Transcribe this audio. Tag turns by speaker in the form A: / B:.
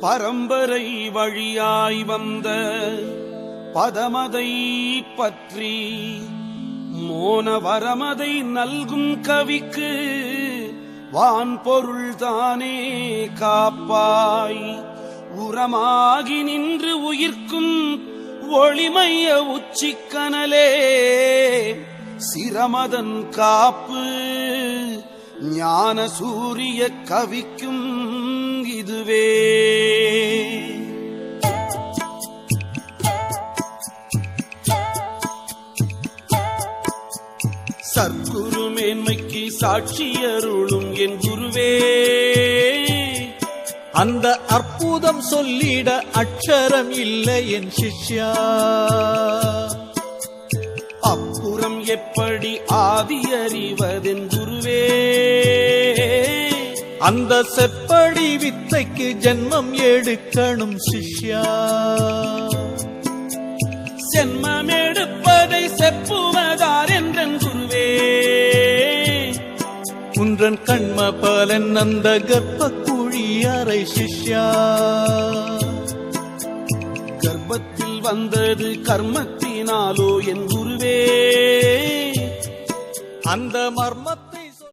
A: பரம்பரை வழியாய் வந்த பதமதை பற்றி மோன வரமதை நல்கும் கவிக்கு வான் பொருள் தானே காப்பாய். உரமாகி நின்று உயிர்க்கும் ஒளிமைய உச்சிக்கனலே சிரமதன் காப்பு ஞான சூரிய கவிக்கும் சற்குரு மேன்மைக்கு சாட்சியருளும் என் குருவே.
B: அந்த அற்புதம் சொல்லிட அக்ஷரம் இல்லை என் சிஷ்யா.
A: அப்புறம் எப்படி ஆதி அறிவதென் குருவே?
B: அந்த செப்படி வித்தைக்கு ஜென்மம் எடுக்கணும் சிஷ்யா.
A: ஜென்மம் எடுப்பதை செப்பு
B: உன்றன் கண்ம பலன் அந்த கர்ப்ப குழி அறை சிஷ்யா.
A: கர்ப்பத்தில் வந்தது கர்மத்தினாலோ என் குருவே.
B: அந்த மர்மத்தை